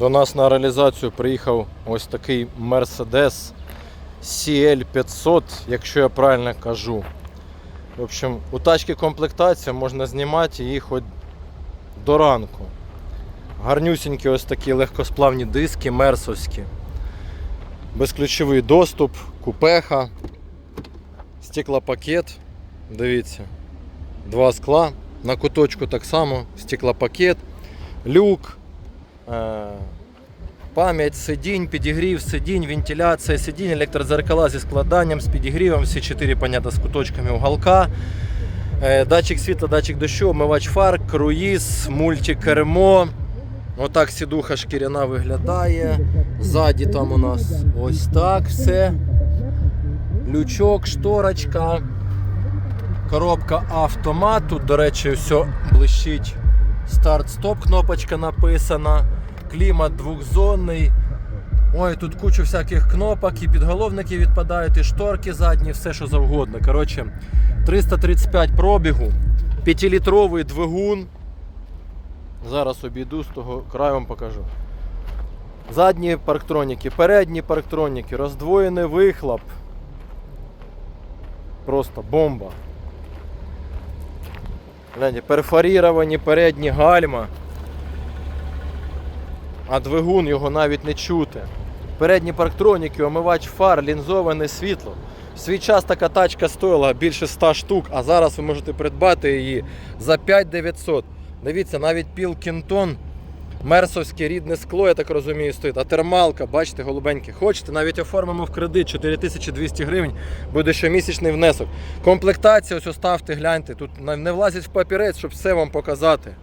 До нас на реалізацію приїхав ось такий Mercedes CL500, якщо я правильно кажу. В общем, у тачки комплектація можна знімати її хоч до ранку. Гарнюсінькі ось такі легкосплавні диски мерсовські. Безключовий доступ, купеха, стеклопакет. Дивіться. Два скла. На куточку так само стеклопакет, люк, пам'ять сидінь, підігрів сидінь, вентиляція сидінь, електрозеркала зі складанням, з підігрівом, всі чотири, понятно, з куточками уголка. Е, Датчик світла, датчик дощу, омивач фар, круїз, мультикермо. Отак сідуха шкіряна виглядає. Ззаді там у нас ось так все. Лючок, шторочка. Коробка автомат. Тут, до речі, все блищить. Старт-стоп кнопочка написана. Клімат двохзонний. Ой, тут куча всяких кнопок, і підголовники відпадають, і шторки задні, все що завгодно. Коротше, 335 пробігу, 5-літровий двигун. Зараз обійду з того краю вам покажу. Задні парктроніки, передні парктроніки, роздвоєний вихлоп. Просто бомба. Гляньте, перфоріровані передні гальма. А двигун його навіть не чути. Передні парктроніки, омивач фар, лінзоване світло. В свій час така тачка стоїла більше 100 штук, а зараз ви можете придбати її за 5900. Дивіться, навіть піл Кінтон, мерсовське рідне скло, я так розумію, стоїть. А термалка, бачите, голубеньке. Хочете, навіть оформимо в кредит 4200 гривень, буде щомісячний внесок. Комплектація, ось ставте, гляньте. Тут не влазять в папірець, щоб все вам показати.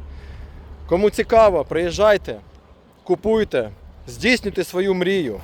Кому цікаво, приїжджайте, купуйте, здійснюйте свою мрію.